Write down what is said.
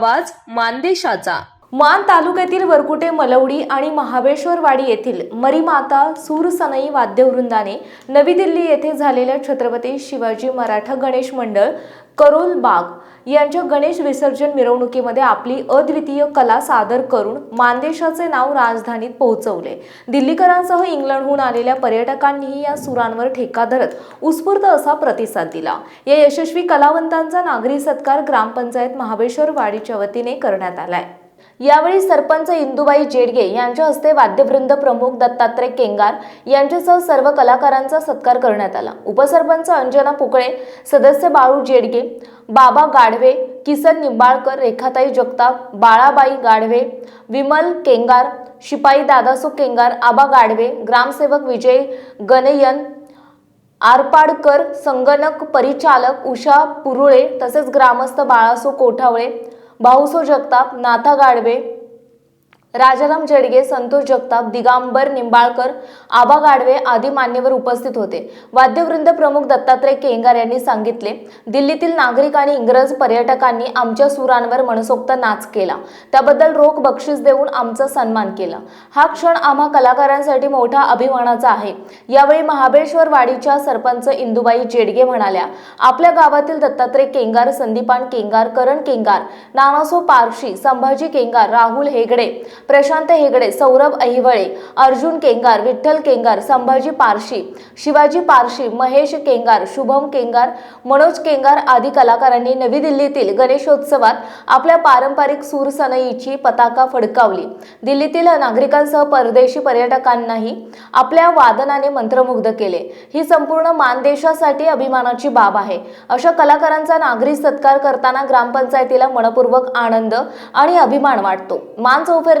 आवाज मानदेशाचा. मान तालुक्यातील वरकुटे मलवडी आणि महाबळेश्वरवाडी येथील मरीमाता सूरसनई वाद्यवृंदाने नवी दिल्ली येथे झालेल्या छत्रपती शिवाजी मराठा गणेश मंडळ करोल बाग यांच्या गणेश विसर्जन मिरवणुकीमध्ये आपली अद्वितीय कला सादर करून मानदेशाचे नाव राजधानीत पोहोचवले. दिल्लीकरांसह इंग्लंडहून आलेल्या पर्यटकांनीही या सुरांवर ठेका धरत उत्स्फूर्त असा प्रतिसाद दिला. या यशस्वी कलावंतांचा नागरी सत्कार ग्रामपंचायत महाबळेश्वर वाडीच्या वतीने करण्यात आलाय. यावेळी सरपंच इंदुबाई जेडगे यांच्या हस्ते वाद्यवृंद प्रमुख दत्तात्रय केंगार यांच्यासह सर्व कलाकारांचा सत्कार करण्यात आला. उपसरपंच अंजना पुकळे सदस्य बाळू जेडगे बाबा गाढवे किसन निंबाळकर रेखाताई जगताप बाळाबाई गाढवे विमल केंगार शिपाई दादासु केंगार आबा गाढवे ग्रामसेवक विजय गणयन आरपाडकर संगणक परिचालक उषा पुरुळे तसेच ग्रामस्थ बाळासो कोठावळे भाऊसो जगताप नाथा गाडवे राजाराम जडगे संतोष जगताप दिगांबर निंबाळकर आबा गाडवे आदी मान्यवर उपस्थित होते. वाद्यवृंद प्रमुख दत्तात्रय केंगार यांनी सांगितले दिल्लीतील नागरिक आणि इंग्रज पर्यटकांनी आमच्या सुरांवर मनसोक्त नाच केला. त्याबद्दल रोख बक्षीस देऊन आमचा सन्मान केला. हा क्षण आम्हा कलाकारांसाठी मोठा अभिमानाचा आहे. यावेळी महाबळेश्वर वाडीच्या सरपंच इंदुबाई जेडगे म्हणाल्या आपल्या गावातील दत्तात्रय केंगार संदीपान केंगार करण केंगार नानासो पारशी संभाजी केंगार राहुल हेगडे प्रशांत हेगडे सौरभ अहिवळे अर्जुन केंगार विठ्ठल केंगार संभाजी पारशी शिवाजी पारशी महेश केंगार शुभम केंगार मनोज केंगार आदी कलाकारांनी नवी दिल्लीतील गणेशोत्सवात आपल्या पारंपरिक सूरसनईची पताका फडकावली. दिल्लीतील नागरिकांसह परदेशी पर्यटकांनाही आपल्या वादनाने मंत्रमुग्ध केले. ही संपूर्ण मानदेशासाठी अभिमानाची बाब आहे. अशा कलाकारांचा नागरी सत्कार करताना ग्रामपंचायतीला मनपूर्वक आनंद आणि अभिमान वाटतो. मान चौफेर